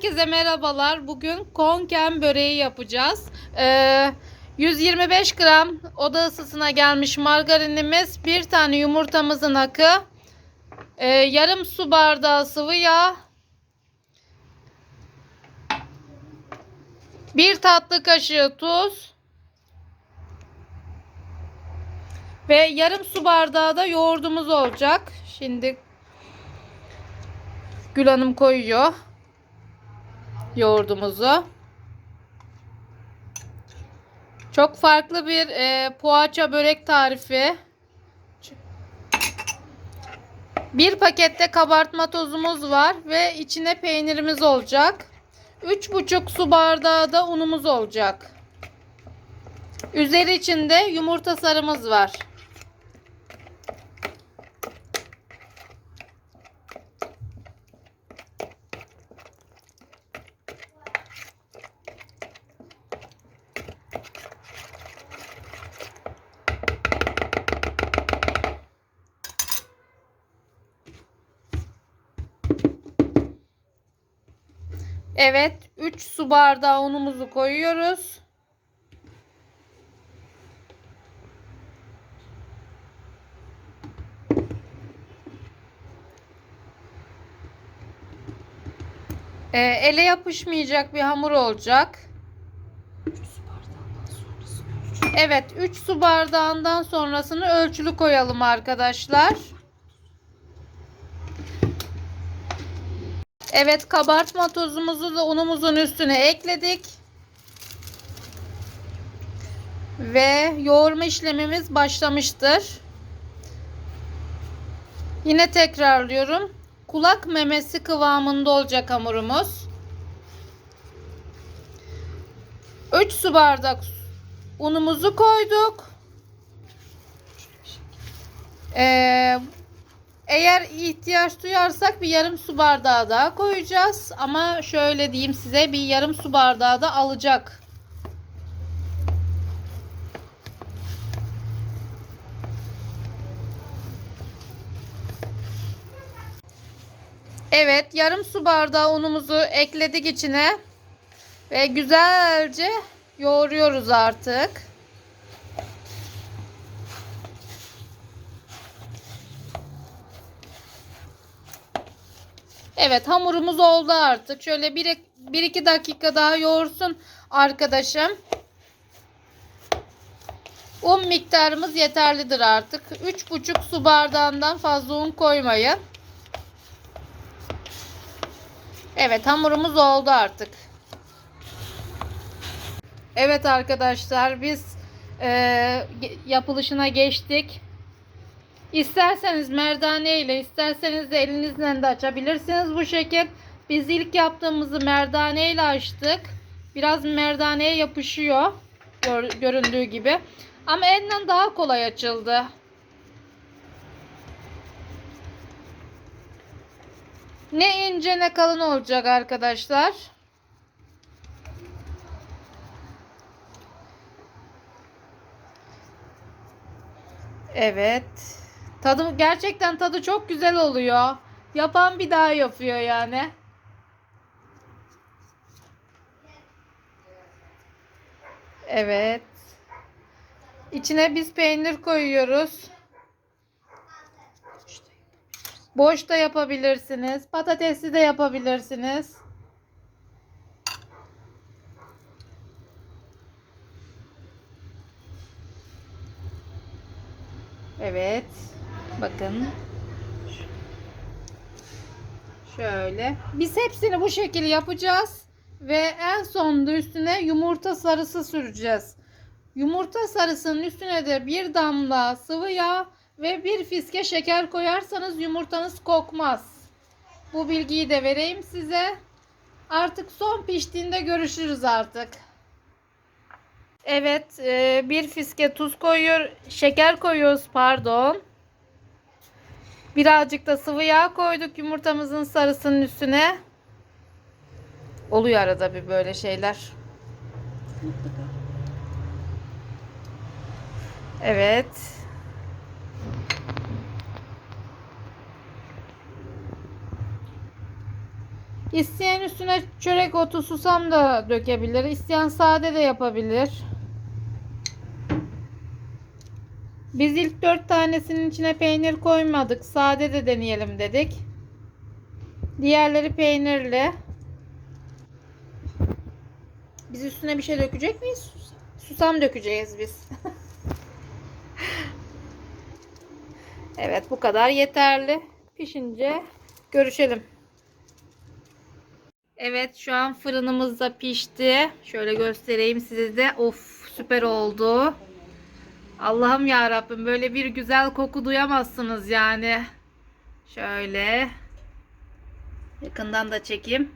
Herkese merhabalar. Bugün konken böreği yapacağız. Ee, 125 gram oda ısısına gelmiş margarinimiz, bir tane yumurtamızın akı, ee, yarım su bardağı sıvı yağ, bir tatlı kaşığı tuz ve yarım su bardağı da yoğurdumuz olacak. Şimdi Gül Hanım koyuyor yoğurdumuzu. Çok farklı bir e, poğaça börek tarifi. Bir pakette kabartma tozumuz var ve içine peynirimiz olacak. 3,5 su bardağı da unumuz olacak. Üzeri içinde yumurta sarımız var. Evet, 3 su bardağı unumuzu koyuyoruz. Ee, ele yapışmayacak bir hamur olacak. Evet, 3 su bardağından sonrasını ölçülü koyalım arkadaşlar. Evet kabartma tozumuzu da unumuzun üstüne ekledik. Ve yoğurma işlemimiz başlamıştır. Yine tekrarlıyorum. Kulak memesi kıvamında olacak hamurumuz. 3 su bardak unumuzu koyduk. Ee, eğer ihtiyaç duyarsak bir yarım su bardağı daha koyacağız. Ama şöyle diyeyim size bir yarım su bardağı da alacak. Evet yarım su bardağı unumuzu ekledik içine. Ve güzelce yoğuruyoruz artık. Evet hamurumuz oldu artık. Şöyle 1-2 dakika daha yoğursun arkadaşım. Un miktarımız yeterlidir artık. 3,5 su bardağından fazla un koymayın. Evet hamurumuz oldu artık. Evet arkadaşlar biz e, yapılışına geçtik. İsterseniz merdane ile isterseniz de elinizle de açabilirsiniz bu şekil. Biz ilk yaptığımızı merdane ile açtık. Biraz merdaneye yapışıyor. Gör, göründüğü gibi. Ama elle daha kolay açıldı. Ne ince ne kalın olacak arkadaşlar. Evet. Tadı gerçekten tadı çok güzel oluyor. Yapan bir daha yapıyor yani. Evet. İçine biz peynir koyuyoruz. Boş da yapabilirsiniz. Patatesli de yapabilirsiniz. Evet. Bakın. Şöyle. Biz hepsini bu şekilde yapacağız. Ve en sonunda üstüne yumurta sarısı süreceğiz. Yumurta sarısının üstüne de bir damla sıvı yağ ve bir fiske şeker koyarsanız yumurtanız kokmaz. Bu bilgiyi de vereyim size. Artık son piştiğinde görüşürüz artık. Evet, e, bir fiske tuz koyuyor, şeker koyuyoruz pardon. Birazcık da sıvı yağ koyduk yumurtamızın sarısının üstüne. Oluyor arada bir böyle şeyler. Evet. İsteyen üstüne çörek otu susam da dökebilir. İsteyen sade de yapabilir. Biz ilk dört tanesinin içine peynir koymadık. Sade de deneyelim dedik. Diğerleri peynirli. Biz üstüne bir şey dökecek miyiz? Susam dökeceğiz biz. evet bu kadar yeterli. Pişince görüşelim. Evet şu an fırınımız da pişti. Şöyle göstereyim size de. Of süper oldu. Allah'ım ya Rabbim böyle bir güzel koku duyamazsınız yani. Şöyle yakından da çekeyim.